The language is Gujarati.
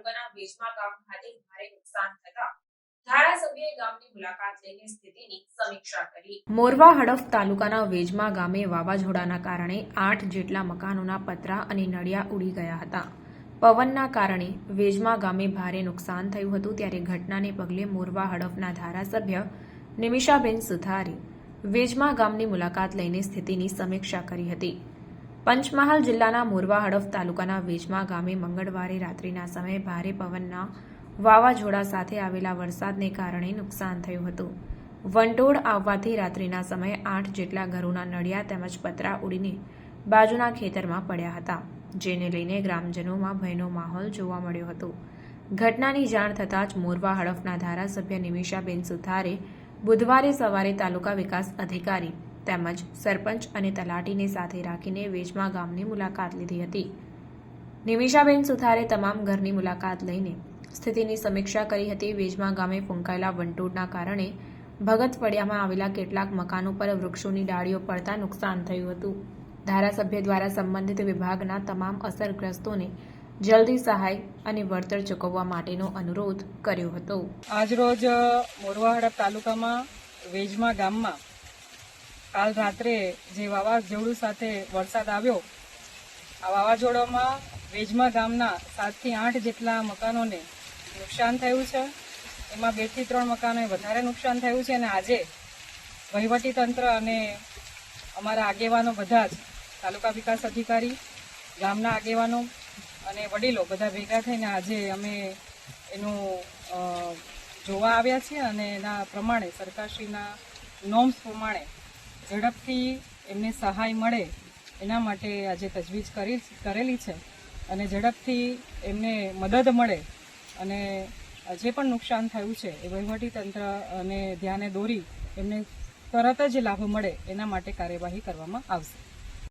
તાલુકાના વેજમા ગામ ખાતે ભારે નુકસાન થતા મોરવા હડફ તાલુકાના વેજમા ગામે વાવાઝોડાના કારણે આઠ જેટલા મકાનોના પતરા અને નળિયા ઉડી ગયા હતા. પવનના કારણે વેજમા ગામે ભારે નુકસાન થયું હતું ત્યારે ઘટનાને પગલે મોરવા હડફના ધારાસભ્ય નિમિષાબેન સુથારે વેજમા ગામની મુલાકાત લઈને સ્થિતિની સમીક્ષા કરી હતી. પંચમહાલ જિલ્લાના મોરવા હડફ તાલુકાના વેજમા ગામે મંગળવારે રાત્રિના સમયે ભારે પવનના વાવાઝોડા સાથે આવેલા વરસાદને કારણે નુકસાન થયું હતું. વંટોળ આવવાથી રાત્રિના સમયે આઠ જેટલા ઘરોના નળિયા તેમજ પતરા ઉડીને બાજુના ખેતરમાં પડ્યા હતા, જેને લઈને ગ્રામજનોમાં ભયનો માહોલ જોવા મળ્યો હતો. ઘટનાની જાણ થતાં જ મોરવા હડફના ધારાસભ્ય નિમિષાબેન સુથારે બુધવારે સવારે તાલુકા વિકાસ અધિકારી તેમજ સરપંચ અને તલાટીને સાથે રાખીને વેજમા ગામની મુલાકાત લીધી હતી. નિમિષાબેન સુથારે તમામ ઘરની મુલાકાત લઈને સ્થિતિની સમીક્ષા કરી હતી. વેજમા ગામે ફૂંકાયેલા વંટોળના કારણે ભગત ફળિયામાં આવેલા કેટલાક મકાનો પર વૃક્ષોની ડાળીઓ પડતા નુકસાન થયું હતું. ધારાસભ્ય દ્વારા સંબંધિત વિભાગના તમામ અસરગ્રસ્તોને જલ્દી સહાય અને વળતર ચૂકવવા માટેનો અનુરોધ કર્યો હતો. આજરોજ મોરવાહડા તાલુકામાં વેજમા ગામમાં કાલ રાત્રે જે વાવાઝોડું સાથે વરસાદ આવ્યો, આ વાવાઝોડામાં વેજમા ગામના સાતથી આઠ જેટલા મકાનોને નુકસાન થયું છે. એમાં બેથી ત્રણ મકાનોએ વધારે નુકસાન થયું છે અને આજે વહીવટી તંત્ર અને અમારા આગેવાનો બધા જ, તાલુકા વિકાસ અધિકારી, ગામના આગેવાનો અને વડીલો બધા ભેગા થઈને આજે અમે એનું જોવા આવ્યા છીએ અને એના પ્રમાણે સરકારશ્રીના નોમ્સ પ્રમાણે ઝડપથી એમને સહાય મળે એના માટે આજે તજવીજ કરી કરેલી છે અને ઝડપથી એમને મદદ મળે અને જે પણ નુકસાન થયું છે એ વહીવટી તંત્ર અને ધ્યાને દોરી એમને તરત જ લાભ મળે એના માટે કાર્યવાહી કરવામાં આવશે.